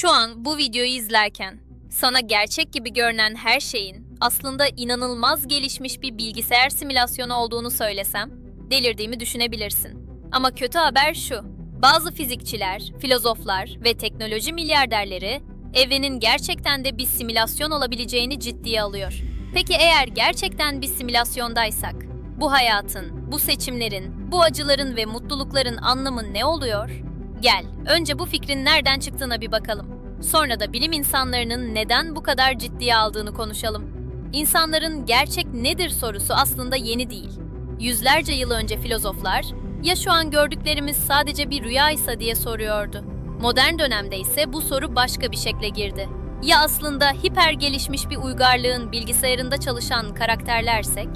Şu an bu videoyu izlerken sana gerçek gibi görünen her şeyin aslında inanılmaz gelişmiş bir bilgisayar simülasyonu olduğunu söylesem delirdiğimi düşünebilirsin. Ama kötü haber şu. Bazı fizikçiler, filozoflar ve teknoloji milyarderleri evrenin gerçekten de bir simülasyon olabileceğini ciddiye alıyor. Peki eğer gerçekten bir simülasyondaysak, bu hayatın, bu seçimlerin, bu acıların ve mutlulukların anlamı ne oluyor? Gel, önce bu fikrin nereden çıktığına bir bakalım. Sonra da bilim insanlarının neden bu kadar ciddiye aldığını konuşalım. İnsanların gerçek nedir sorusu aslında yeni değil. Yüzlerce yıl önce filozoflar, ya şu an gördüklerimiz sadece bir rüyaysa diye soruyordu. Modern dönemde ise bu soru başka bir şekle girdi. Ya aslında hiper gelişmiş bir uygarlığın bilgisayarında çalışan karakterlersek?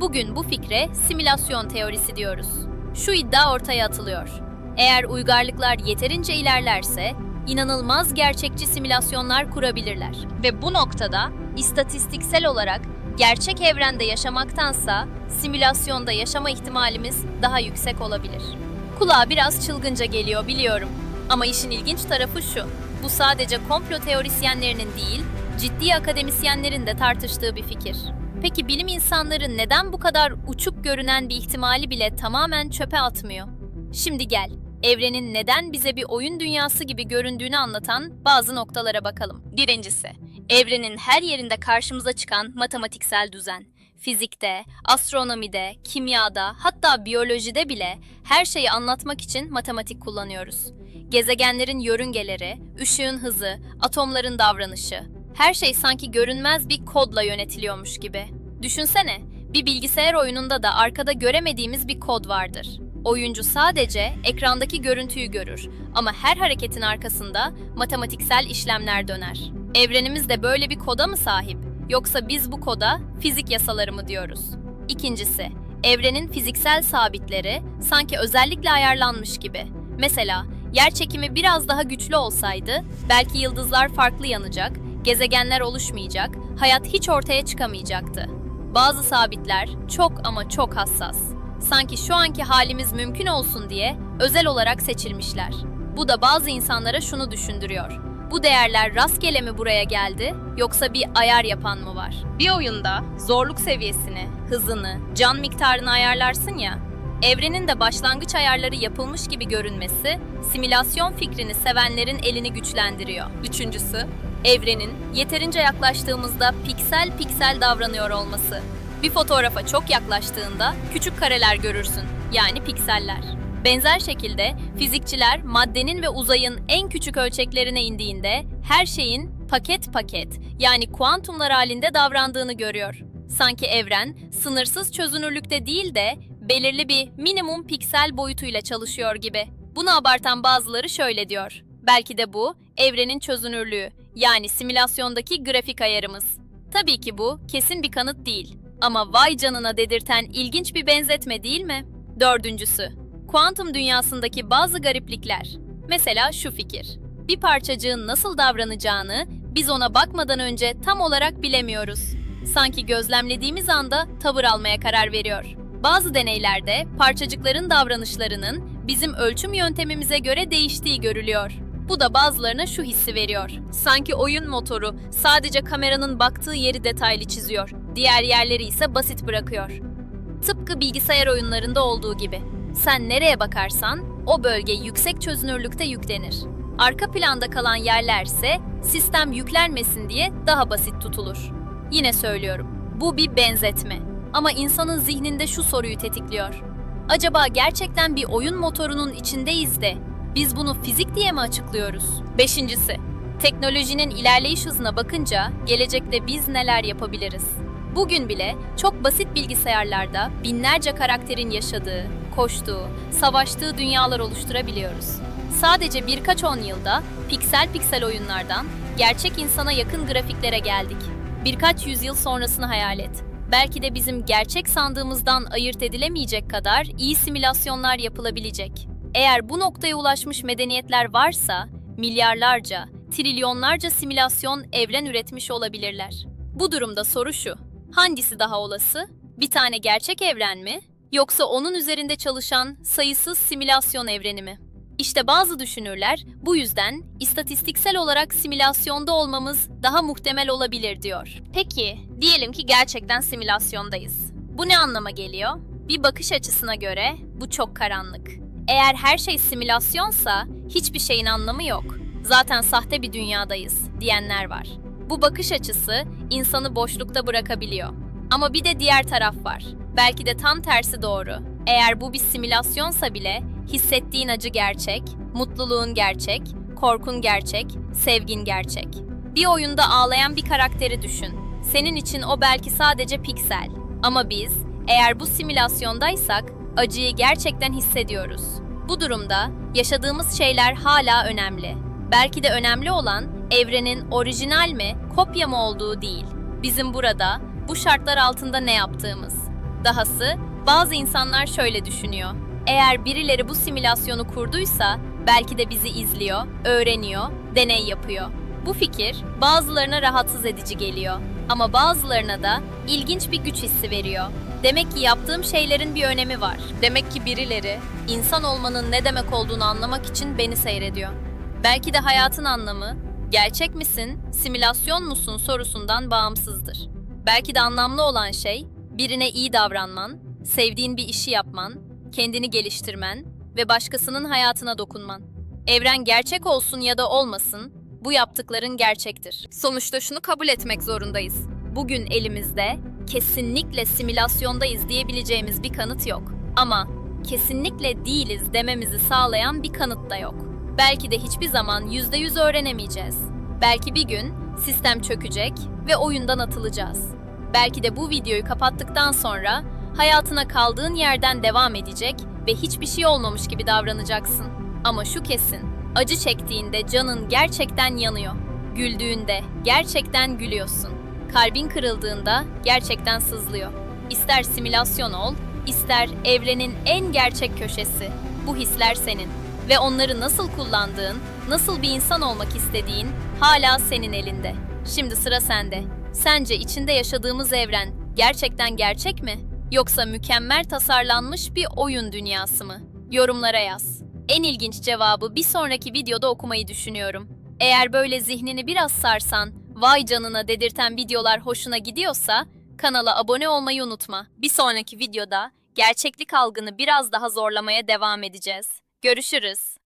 Bugün bu fikre simülasyon teorisi diyoruz. Şu iddia ortaya atılıyor. Eğer uygarlıklar yeterince ilerlerse, inanılmaz gerçekçi simülasyonlar kurabilirler. Ve bu noktada istatistiksel olarak gerçek evrende yaşamaktansa simülasyonda yaşama ihtimalimiz daha yüksek olabilir. Kulağa biraz çılgınca geliyor biliyorum. Ama işin ilginç tarafı şu. Bu sadece komplo teorisyenlerinin değil, ciddi akademisyenlerin de tartıştığı bir fikir. Peki bilim insanları neden bu kadar uçuk görünen bir ihtimali bile tamamen çöpe atmıyor? Şimdi gel, evrenin neden bize bir oyun dünyası gibi göründüğünü anlatan bazı noktalara bakalım. Birincisi, evrenin her yerinde karşımıza çıkan matematiksel düzen. Fizikte, astronomide, kimyada, hatta biyolojide bile her şeyi anlatmak için matematik kullanıyoruz. Gezegenlerin yörüngeleri, ışığın hızı, atomların davranışı, her şey sanki görünmez bir kodla yönetiliyormuş gibi. Düşünsene, bir bilgisayar oyununda da arkada göremediğimiz bir kod vardır. Oyuncu sadece ekrandaki görüntüyü görür ama her hareketin arkasında matematiksel işlemler döner. Evrenimiz de böyle bir koda mı sahip? Yoksa biz bu koda fizik yasaları mı diyoruz? İkincisi, evrenin fiziksel sabitleri sanki özellikle ayarlanmış gibi. Mesela yer çekimi biraz daha güçlü olsaydı belki yıldızlar farklı yanacak, gezegenler oluşmayacak, hayat hiç ortaya çıkamayacaktı. Bazı sabitler çok ama çok hassas. Sanki şu anki halimiz mümkün olsun diye özel olarak seçilmişler. Bu da bazı insanlara şunu düşündürüyor. Bu değerler rastgele mi buraya geldi yoksa bir ayar yapan mı var? Bir oyunda zorluk seviyesini, hızını, can miktarını ayarlarsın ya. Evrenin de başlangıç ayarları yapılmış gibi görünmesi, simülasyon fikrini sevenlerin elini güçlendiriyor. Üçüncüsü, evrenin yeterince yaklaştığımızda piksel piksel davranıyor olması. Bir fotoğrafa çok yaklaştığında küçük kareler görürsün, yani pikseller. Benzer şekilde fizikçiler maddenin ve uzayın en küçük ölçeklerine indiğinde her şeyin paket paket yani kuantumlar halinde davrandığını görüyor. Sanki evren sınırsız çözünürlükte değil de belirli bir minimum piksel boyutuyla çalışıyor gibi. Bunu abartan bazıları şöyle diyor. Belki de bu evrenin çözünürlüğü yani simülasyondaki grafik ayarımız. Tabii ki bu kesin bir kanıt değil. Ama vay canına dedirten ilginç bir benzetme değil mi? Dördüncüsü, kuantum dünyasındaki bazı gariplikler. Mesela şu fikir. Bir parçacığın nasıl davranacağını biz ona bakmadan önce tam olarak bilemiyoruz. Sanki gözlemlediğimiz anda tavır almaya karar veriyor. Bazı deneylerde parçacıkların davranışlarının bizim ölçüm yöntemimize göre değiştiği görülüyor. Bu da bazılarına şu hissi veriyor. Sanki oyun motoru sadece kameranın baktığı yeri detaylı çiziyor. Diğer yerleri ise basit bırakıyor. Tıpkı bilgisayar oyunlarında olduğu gibi. Sen nereye bakarsan o bölge yüksek çözünürlükte yüklenir. Arka planda kalan yerlerse sistem yüklenmesin diye daha basit tutulur. Yine söylüyorum. Bu bir benzetme. Ama insanın zihninde şu soruyu tetikliyor. Acaba gerçekten bir oyun motorunun içindeyiz de biz bunu fizik diye mi açıklıyoruz? Beşincisi, teknolojinin ilerleyiş hızına bakınca gelecekte biz neler yapabiliriz? Bugün bile çok basit bilgisayarlarda binlerce karakterin yaşadığı, koştuğu, savaştığı dünyalar oluşturabiliyoruz. Sadece birkaç on yılda piksel piksel oyunlardan gerçek insana yakın grafiklere geldik. Birkaç yüzyıl sonrasını hayal et. Belki de bizim gerçek sandığımızdan ayırt edilemeyecek kadar iyi simülasyonlar yapılabilecek. Eğer bu noktaya ulaşmış medeniyetler varsa milyarlarca, trilyonlarca simülasyon evren üretmiş olabilirler. Bu durumda soru şu. Hangisi daha olası? Bir tane gerçek evren mi? Yoksa onun üzerinde çalışan sayısız simülasyon evreni mi? İşte bazı düşünürler bu yüzden istatistiksel olarak simülasyonda olmamız daha muhtemel olabilir diyor. Peki, diyelim ki gerçekten simülasyondayız. Bu ne anlama geliyor? Bir bakış açısına göre bu çok karanlık. Eğer her şey simülasyonsa hiçbir şeyin anlamı yok. Zaten sahte bir dünyadayız diyenler var. Bu bakış açısı insanı boşlukta bırakabiliyor. Ama bir de diğer taraf var. Belki de tam tersi doğru. Eğer bu bir simülasyonsa bile hissettiğin acı gerçek, mutluluğun gerçek, korkun gerçek, sevgin gerçek. Bir oyunda ağlayan bir karakteri düşün. Senin için o belki sadece piksel. Ama biz eğer bu simülasyondaysak acıyı gerçekten hissediyoruz. Bu durumda yaşadığımız şeyler hala önemli. Belki de önemli olan evrenin orijinal mi, kopya mı olduğu değil. Bizim burada bu şartlar altında ne yaptığımız. Dahası bazı insanlar şöyle düşünüyor. Eğer birileri bu simülasyonu kurduysa belki de bizi izliyor, öğreniyor, deney yapıyor. Bu fikir bazılarına rahatsız edici geliyor ama bazılarına da ilginç bir güç hissi veriyor. Demek ki yaptığım şeylerin bir önemi var. Demek ki birileri insan olmanın ne demek olduğunu anlamak için beni seyrediyor. Belki de hayatın anlamı gerçek misin, simülasyon musun sorusundan bağımsızdır. Belki de anlamlı olan şey birine iyi davranman, sevdiğin bir işi yapman, kendini geliştirmen ve başkasının hayatına dokunman. Evren gerçek olsun ya da olmasın, bu yaptıkların gerçektir. Sonuçta şunu kabul etmek zorundayız. Bugün elimizde kesinlikle simülasyondayız diyebileceğimiz bir kanıt yok. Ama kesinlikle değiliz dememizi sağlayan bir kanıt da yok. Belki de hiçbir zaman %100 öğrenemeyeceğiz. Belki bir gün sistem çökecek ve oyundan atılacağız. Belki de bu videoyu kapattıktan sonra hayatına kaldığın yerden devam edecek ve hiçbir şey olmamış gibi davranacaksın. Ama şu kesin, acı çektiğinde canın gerçekten yanıyor. Güldüğünde gerçekten gülüyorsun. Kalbin kırıldığında gerçekten sızlıyor. İster simülasyon ol, ister evrenin en gerçek köşesi. Bu hisler senin ve onları nasıl kullandığın, nasıl bir insan olmak istediğin hala senin elinde. Şimdi sıra sende. Sence içinde yaşadığımız evren gerçekten gerçek mi? Yoksa mükemmel tasarlanmış bir oyun dünyası mı? Yorumlara yaz. En ilginç cevabı bir sonraki videoda okumayı düşünüyorum. Eğer böyle zihnini biraz sarsan, vay canına dedirten videolar hoşuna gidiyorsa kanala abone olmayı unutma. Bir sonraki videoda gerçeklik algını biraz daha zorlamaya devam edeceğiz. Görüşürüz.